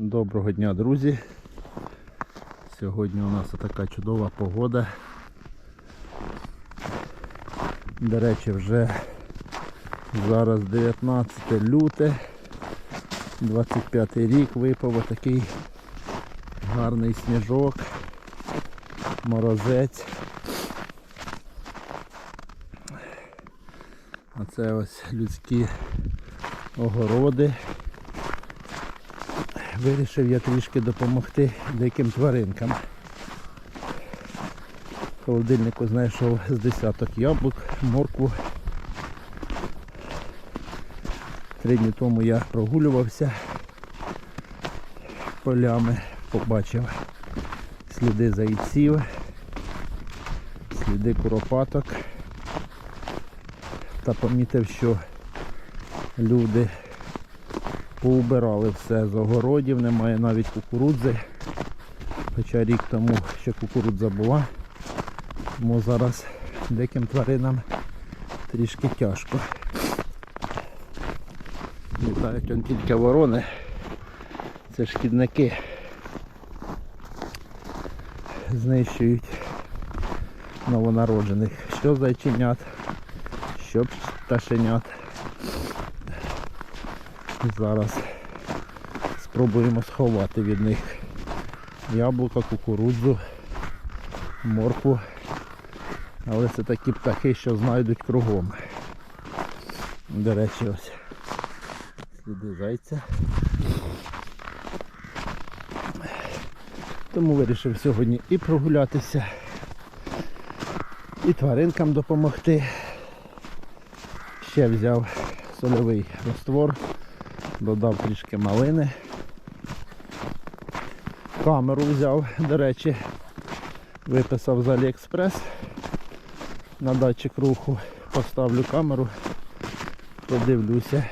Доброго дня, друзі. Сьогодні у нас така чудова погода. До речі, вже зараз 19 люте, 25 рік випав отакий гарний сніжок, морозець. А це ось людські огороди. Вирішив я трішки допомогти диким тваринкам. В холодильнику знайшов з десяток яблук, моркву. Три дні тому я прогулювався полями, побачив сліди зайців, сліди куропаток та помітив, що люди поубирали все з огородів, немає навіть кукурудзи. Хоча рік тому ще кукурудза була. Тому зараз диким тваринам трішки тяжко. Літають он тільки ворони. Це шкідники. Знищують новонароджених. Що зайченят, що пташенят. Зараз спробуємо сховати від них яблука, кукурудзу, моркву. Але це такі птахи, що знайдуть кругом. До речі, ось сліди зайця. Тому вирішив сьогодні і прогулятися, і тваринкам допомогти. Ще взяв сольовий раствор додав трішки малини. Камеру взяв, до речі, виписав з Аліекспрес. На датчик руху поставлю камеру, подивлюся,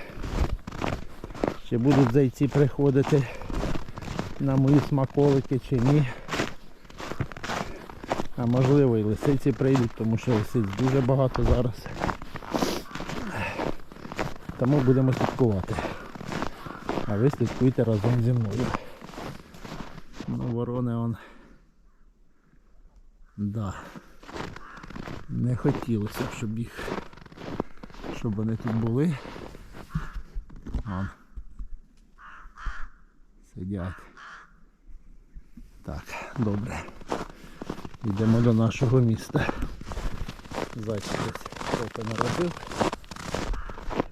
чи будуть зайці приходити на мої смаколики чи ні. А можливо і лисиці прийдуть, тому що лисиць дуже багато зараз. Тому будемо слідкувати. А ви слідкуйте разом зі мною. Ну, ворони он. Да. Не хотілося б, щоб їх, щоб вони тут були. Вон. Сидять. Так, добре. Йдемо до нашого міста. Зайчик десь трохи наробив.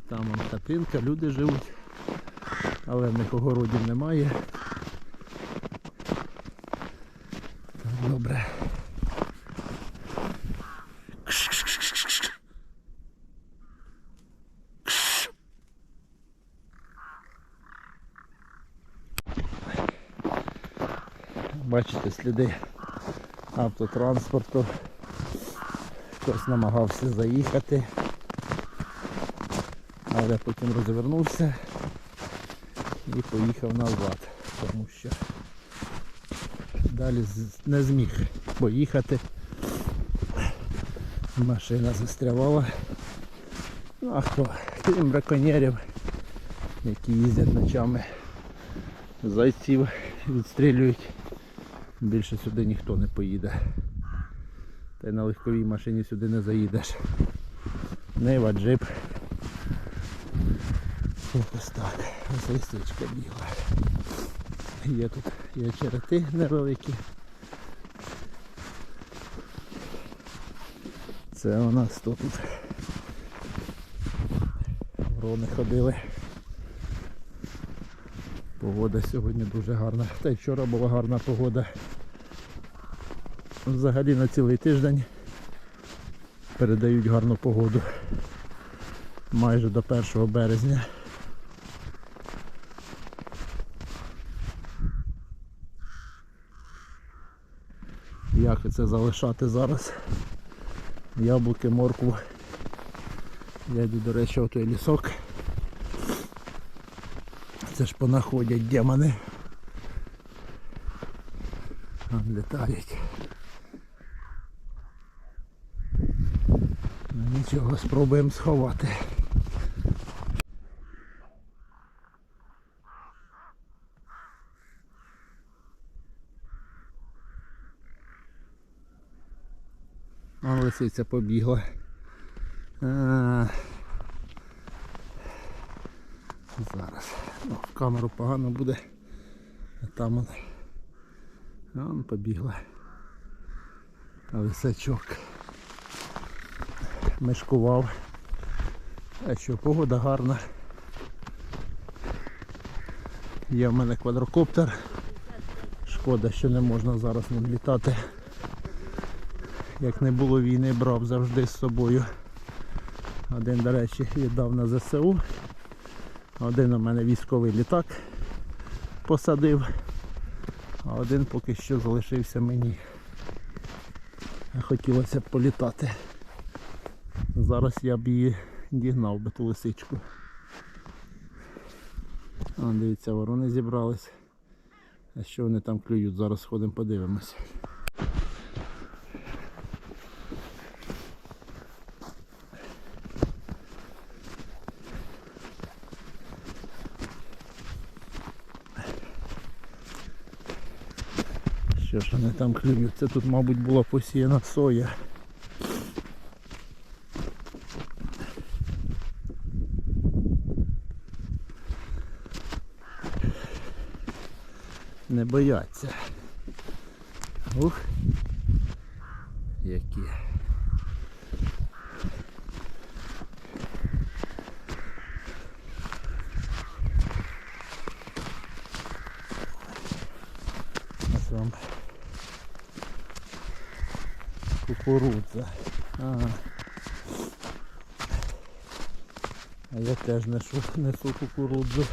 Там вон хатинка, люди живуть але в них огородів немає. Добре. Бачите сліди автотранспорту. Хтось намагався заїхати, але потім розвернувся і поїхав назад, тому що далі не зміг поїхати. Машина застрявала. Ну а хто? Крім браконьєрів, які їздять ночами, зайців відстрілюють. Більше сюди ніхто не поїде. Та й на легковій машині сюди не заїдеш. Нива, джип. Так, ось біла. Є тут є черети невеликі. Це у нас тут ворони ходили. Погода сьогодні дуже гарна. Та й вчора була гарна погода. Взагалі на цілий тиждень передають гарну погоду майже до 1 березня. Як це залишати зараз? Яблуки, моркву. Я йду, до речі, в той лісок. Це ж понаходять демони. Там літають. Ну нічого, спробуємо сховати. Лисиця побігла. А, зараз. Ну, в камеру погано буде. А там он. Вон побігла. Лисачок. Мешкував. А що, погода гарна. Є в мене квадрокоптер. Шкода, що не можна зараз ним літати. Як не було війни, брав завжди з собою. Один, до речі, віддав на ЗСУ. Один у мене військовий літак посадив, а один поки що залишився мені. Хотілося б політати. Зараз я б її дігнав би ту лисичку. А, дивіться, ворони зібрались. А що вони там клюють? Зараз сходимо подивимось. Що ж вони там клюють? Це тут, мабуть, була посіяна соя. Не бояться. Ух. Які. Ось вам кукурудза. А я теж несу, несу кукурудзу.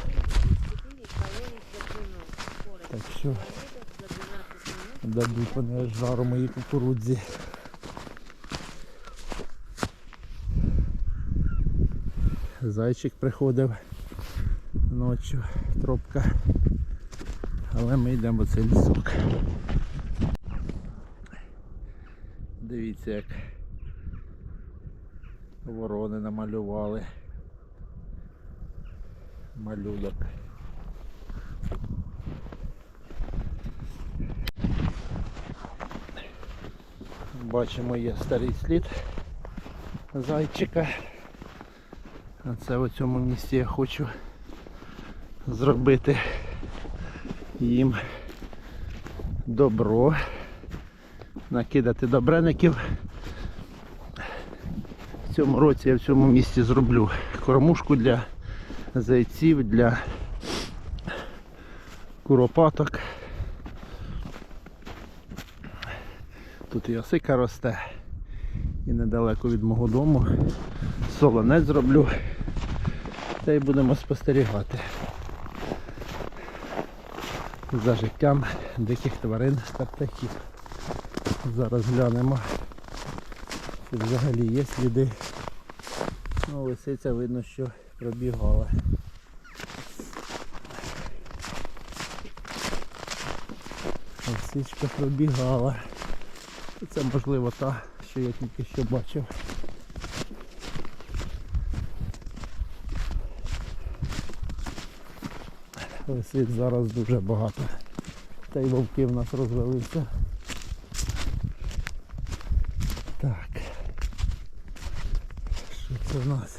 Так що дадуть вони жару моїй кукурудзі. Зайчик приходив ночі, тропка. Але ми йдемо в цей лісок. Дивіться, як ворони намалювали. Малюнок. Бачимо є старий слід зайчика. А це в цьому місці я хочу зробити їм добро, накидати добреників. В цьому році я в цьому місці зроблю кормушку для зайців, для куропаток. Тут і осика росте. І недалеко від мого дому. Солонець зроблю. Та й будемо спостерігати за життям диких тварин та птахів. Зараз глянемо. Чи взагалі є сліди. Ну, лисиця видно, що пробігала. Лисичка пробігала. Це можливо та, що я тільки що бачив. Лисиць зараз дуже багато. Та й вовки в нас розвелися. Так. Що це в нас?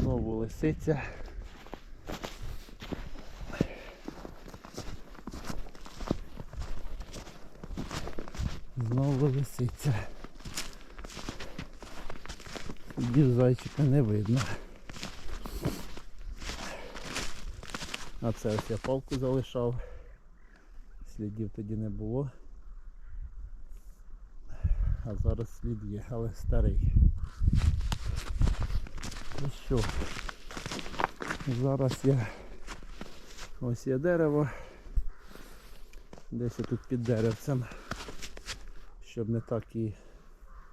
Знову лисиця. Знову лисиця. Слідів зайчика не видно. А це ось я палку залишав. Слідів тоді не було. А зараз слід є, але старий. Ну що, зараз я ось є дерево. Десь я тут під деревцем. Щоб не так і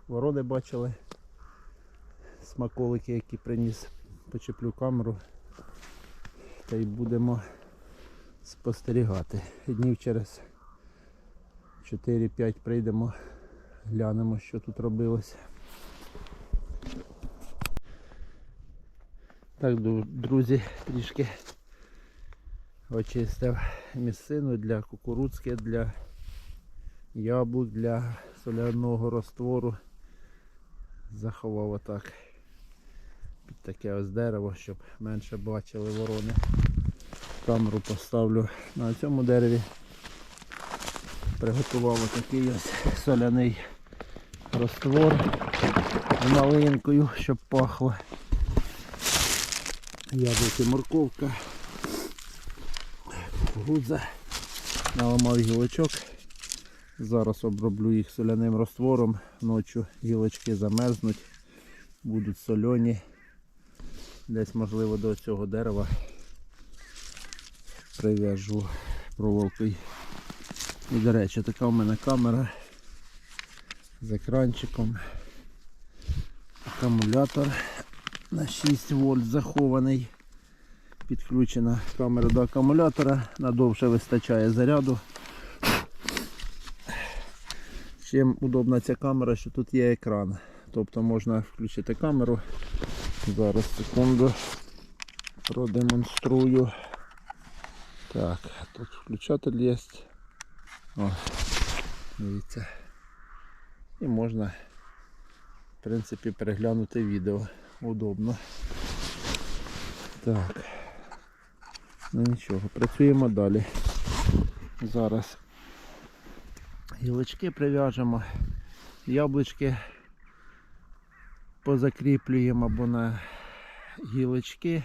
ворони бачили. Смаколики, які приніс, почеплю камеру. Та й будемо спостерігати. Днів через 4-5 прийдемо, глянемо, що тут робилося. Так, друзі, трішки очистив місцину для кукурудзки, для яблук, для соляного розтвору заховав отак під таке ось дерево, щоб менше бачили ворони. Камеру поставлю на цьому дереві. Приготував отакий ось соляний роствор з малинкою, щоб пахло. Яблуки морковка, кукурудза, наламав гілочок. Зараз оброблю їх соляним раствором. Ночі гілочки замерзнуть, будуть сольоні. Десь можливо до цього дерева прив'яжу проволокою. І до речі, така в мене камера з екранчиком. Акумулятор на 6 вольт захований. Підключена камера до акумулятора, надовше вистачає заряду. Чим удобна ця камера, що тут є екран. Тобто можна включити камеру. Зараз секунду продемонструю. Так, тут включатель є. О, дивіться. І можна, в принципі, переглянути відео. Удобно. Так. Ну нічого, працюємо далі. Зараз гілочки прив'яжемо, яблучки позакріплюємо або на гілочки,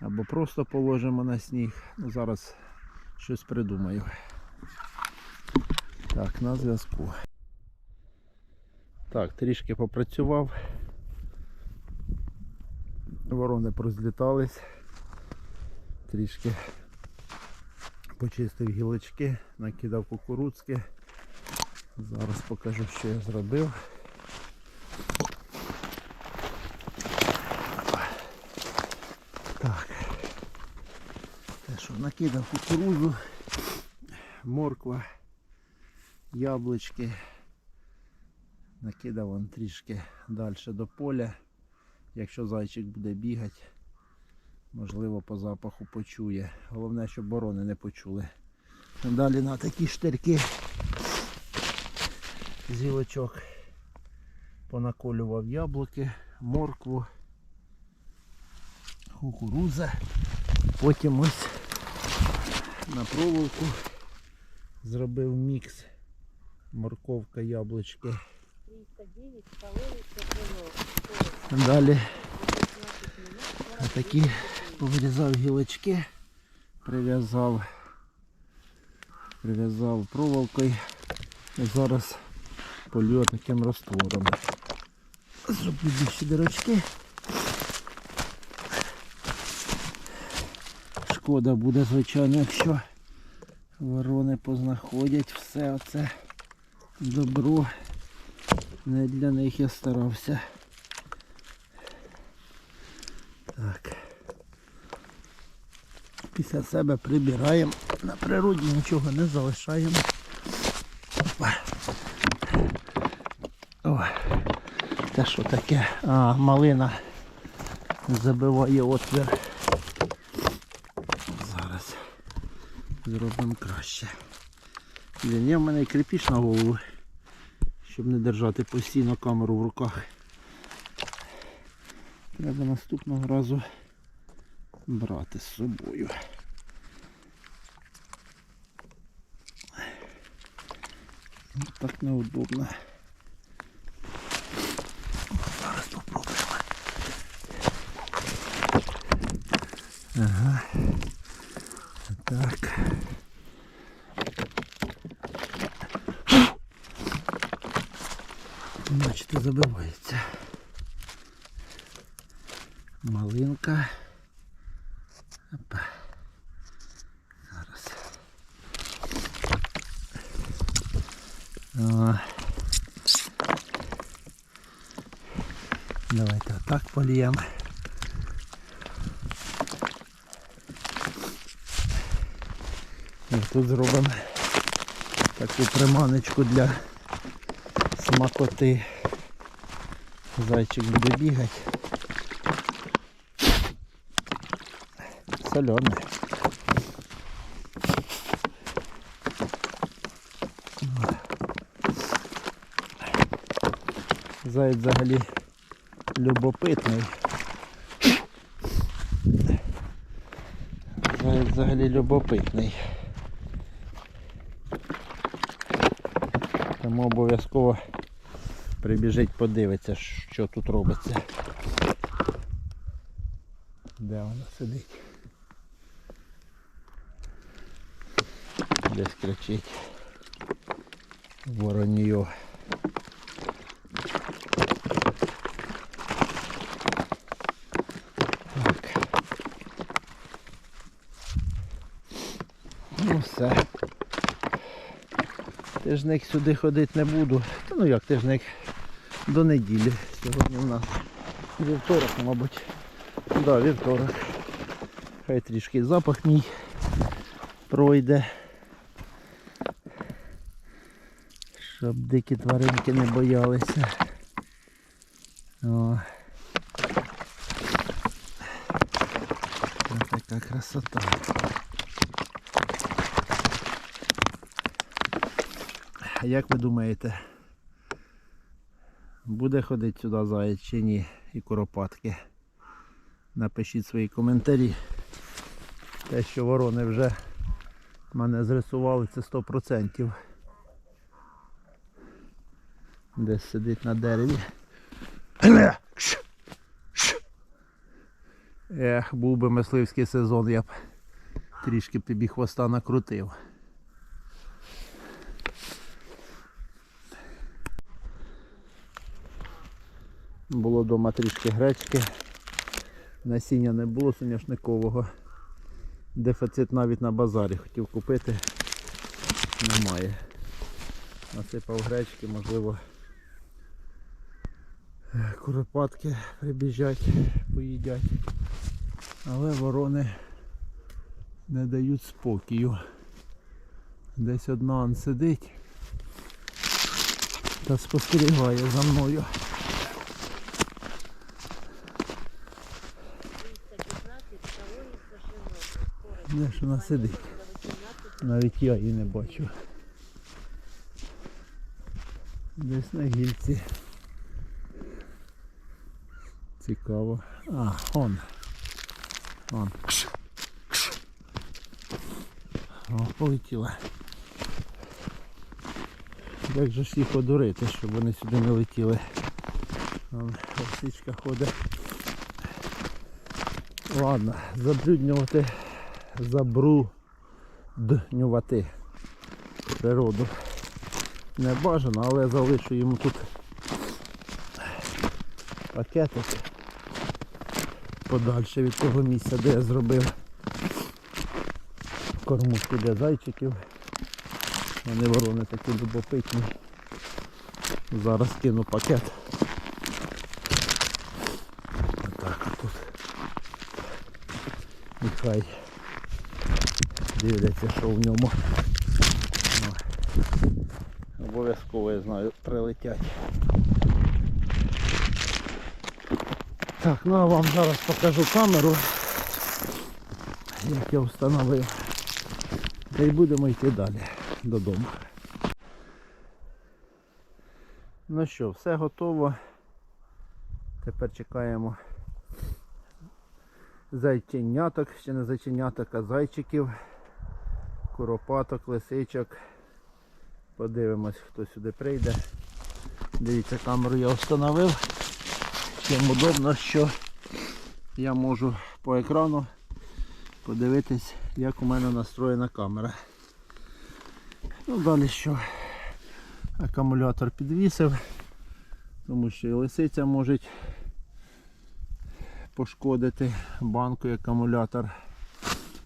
або просто положимо на сніг. Ну, зараз щось придумаю. Так, на зв'язку. Так, трішки попрацював. Ворони прозлітались. Трішки почистив гілочки, накидав кукурудзки. Зараз покажу, що я зробив. Так. Те, що накидав кукурудзу, морква, яблучки. Накидав вон трішки далі до поля. Якщо зайчик буде бігати, можливо по запаху почує. Головне, щоб борони не почули. Далі на такі штирки з гілочок понаколював яблуки, моркву, кукурудза. Потім ось на проволоку зробив мікс морковка, яблучки. 309 Далі такі повирізав гілочки, прив'язав, прив'язав проволокою і зараз полью таким раствором. Зроблю більші дирочки. Шкода буде, звичайно, якщо ворони познаходять все оце добро. Не для них я старався. Так. Після себе прибираємо. На природі нічого не залишаємо. Опа. О, це що таке? А, малина забиває отвір. Зараз зробимо краще. Блін, є в мене кріпіш на голову, щоб не держати постійно камеру в руках. Треба наступного разу брати з собою. Так неудобно. Зараз попробуємо. Ага. Так. Бачите, забивається. Малинка. Опа. Зараз. О. Давайте отак поліємо. І тут зробимо таку приманочку для смакоти. Зайчик буде бігати. Соленый. Заяць взагалі любопитний. Заяць взагалі любопитний. Тому обов'язково прибіжить подивиться, що тут робиться. Де вона сидить? Десь кричить. Вороньо. Так. Ну все. Тижник сюди ходити не буду. Та ну як тижник до неділі. Сьогодні у нас вівторок, мабуть. Так, да, вівторок. Хай трішки запах мій пройде. Щоб дикі тваринки не боялися. О. Ось така красота. Як ви думаєте, буде ходити сюди заяць чи ні і куропатки? Напишіть свої коментарі. Те, що ворони вже мене зрисували, це 100%. Десь сидить на дереві. Ех, був би мисливський сезон, я б трішки тобі хвоста накрутив. Було вдома трішки гречки. Насіння не було соняшникового. Дефіцит навіть на базарі хотів купити. Немає. Насипав гречки, можливо. Куропатки прибіжать, поїдять. Але ворони не дають спокою. Десь одна он сидить та спостерігає за мною. Де ж вона сидить? Навіть я її не бачу. Десь на гільці. Цікаво. А, он. Он. О, полетіла. Як же ж їх одурити, щоб вони сюди не летіли. Лисичка ходить. Ладно, забруднювати, забруднювати природу не бажано, але залишу йому тут пакетик подальше від того місця, де я зробив кормушку для зайчиків. Вони ворони такі любопитні. Зараз кину пакет. Отак тут. І хай дивляться, що в ньому. О. Обов'язково я знаю прилетять. Так, ну а вам зараз покажу камеру, як я встановив. Та й будемо йти далі додому. Ну що, все готово. Тепер чекаємо зайченяток, ще не зайченяток, а зайчиків, куропаток, лисичок. Подивимось, хто сюди прийде. Дивіться, камеру я встановив. Чим удобно, що я можу по екрану подивитись, як у мене настроєна камера. Ну, далі що акумулятор підвісив, тому що і лисиця може пошкодити банку і акумулятор.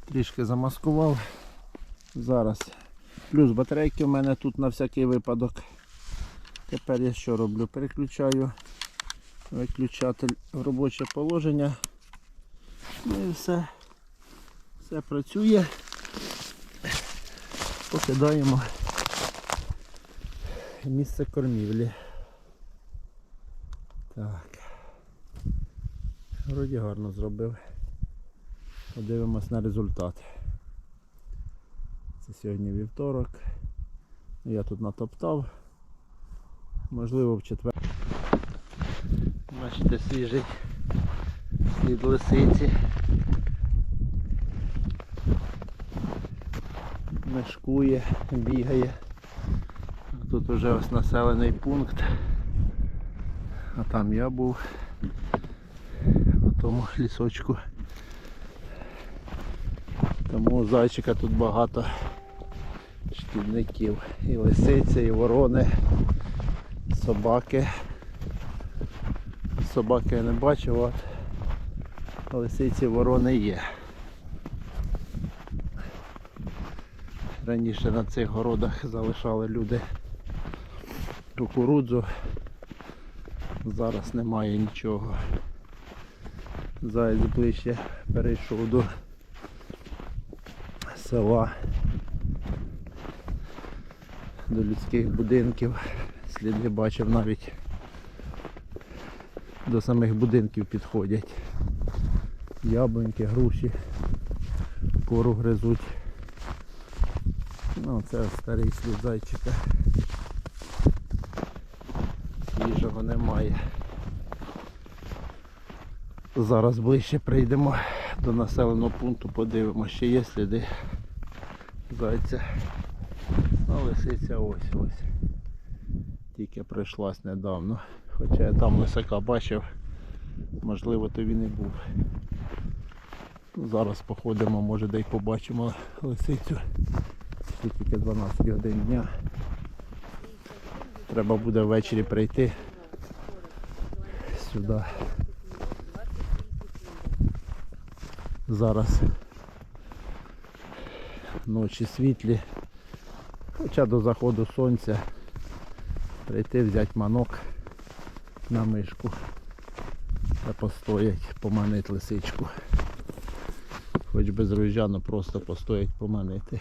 Трішки замаскував. Зараз Плюс батарейки в мене тут на всякий випадок. Тепер я що роблю? Переключаю виключатель в робоче положення. Ну і все. Все працює. Покидаємо місце кормівлі. Так. Вроді гарно зробив. Подивимось на результат. Це сьогодні вівторок. Я тут натоптав. Можливо в четвер. Бачите, свіжий слід лисиці. Мешкує, бігає. Тут уже ось населений пункт. А там я був у тому лісочку. Тому зайчика тут багато шкідників. І лисиці, і ворони, собаки. Собаки я не бачив, от лисиці ворони є. Раніше на цих городах залишали люди кукурудзу. Зараз немає нічого. Заяць ближче перейшов до села, до людських будинків. Сліди бачив навіть до самих будинків підходять. Яблуньки, груші, кору гризуть. Ну, це старий слід зайчика. Свіжого немає. Зараз ближче прийдемо до населеного пункту, подивимося, чи є сліди зайця. Лисиця ось ось. Тільки прийшлась недавно. Хоча я там лисака бачив, можливо то він і був. Зараз походимо, може де й побачимо лисицю. Ще Тільки 12 годин дня. Треба буде ввечері прийти сюди. Зараз ночі світлі. Хоча до заходу сонця прийти, взяти манок на мишку та постоять, поманити лисичку. Хоч без але просто постоять поманити.